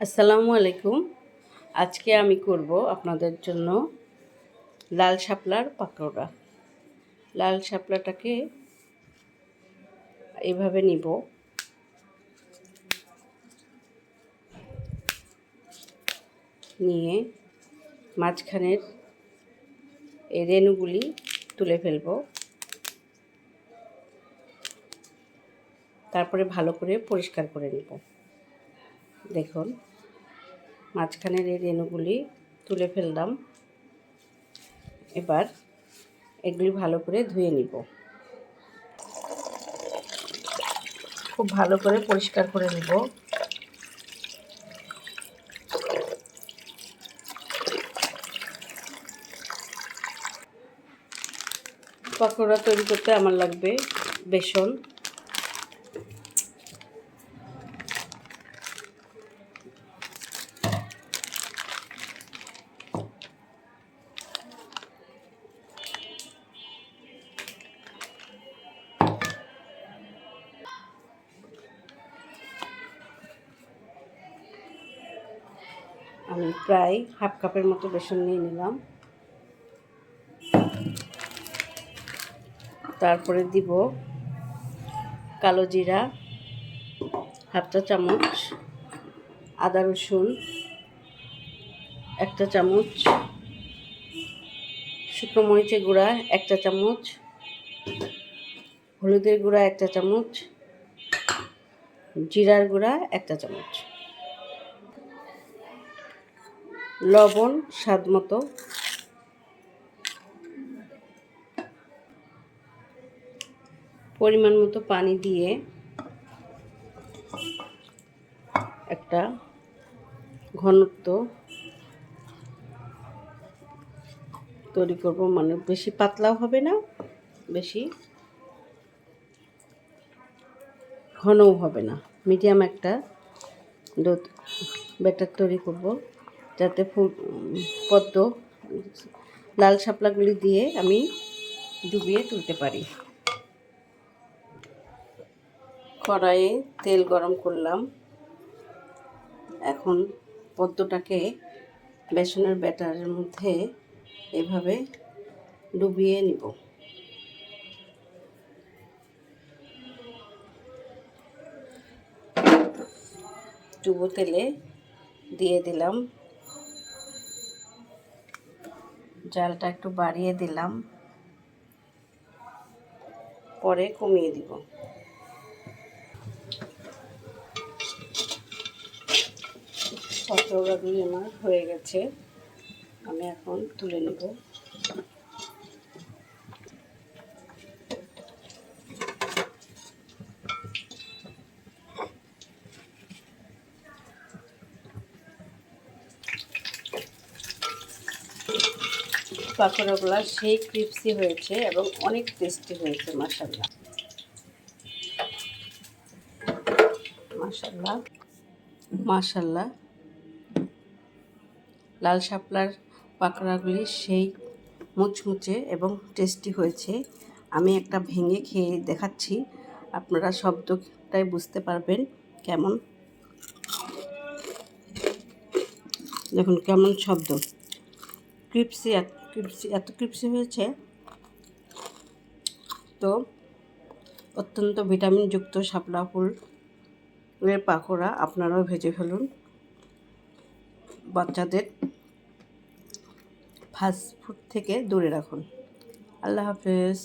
আসসালামু আলাইকুম। আজকে আমি করব আপনাদের জন্য লাল শাপলার পাকোড়া। লাল শাপলাটাকে এভাবে নিব। নিয়ে মাঝখানের এই রেণুগুলি তুলে ফেলব। তারপরে ভালো করে পরিষ্কার করে নিব। দেখুন, মাঝখানের এই রেণুগুলি তুলে ফেললাম। এবার এগুলি ভালো করে ধুয়ে নিব। খুব ভালো করে পরিষ্কার করে নিব। পকোড়া তৈরি করতে আমার লাগবে বেসন। আমি প্রায় হাফ কাপের মতো বেসন নিয়ে নিলাম। তারপরে দিব কালো জিরা হাফটা চামচ, আদা রসুন একটা চামচ, শুকনো মরিচের গুঁড়া একটা চামচ, হলুদের গুঁড়া একটা চামচ, জিরার গুঁড়া একটা চামচ। লবণ, স্বাদ মতো। পরিমাণ মতো পানি দিয়ে একটা ঘনত্ব তৈরি করব। মানে বেশি পাতলাও হবে না, বেশি ঘনও হবে না। মিডিয়াম একটা ব্যাটার তৈরি করব। যাতে ফুল পদ্ম, লাল শাপলাগুলি দিয়ে আমি ডুবিয়ে তুলতে পারি। কড়াইয়ে তেল গরম করলাম। এখন পদ্মটাকে বেসনের ব্যাটারের মধ্যে এভাবে ডুবিয়ে নিব। ডুবো তেলে দিয়ে দিলাম। জালটা একটু বাড়িয়ে দিলাম। পরে কমিয়ে দিব। পকোড়াগুলি আমার হয়ে গেছে। আমি এখন তুলে নেব। পাকোড়াগুলো সেই ক্রিপসি হয়েছে এবং অনেক টেস্টি হয়েছে মাসাল্লাহ মাসাল্লাহ মাসাল্লাহ লাল শাপলার পাকোড়াগুলি সেই মুচমুচে এবং টেস্টি হয়েছে। আমি একটা ভেঙে খেয়ে দেখাচ্ছি, আপনারা শব্দটাই বুঝতে পারবেন কেমন। দেখুন, কেমন শব্দ। ক্রিপসি এত ক্রিপসি, এত ক্রিপসি হয়েছে। তো অত্যন্ত ভিটামিনযুক্ত শাপলা ফুলের পাকোড়া আপনারাও ভেজে ফেলুন। বাচ্চাদের ফাস্ট ফুড থেকে দূরে রাখুন। আল্লাহ হাফেজ।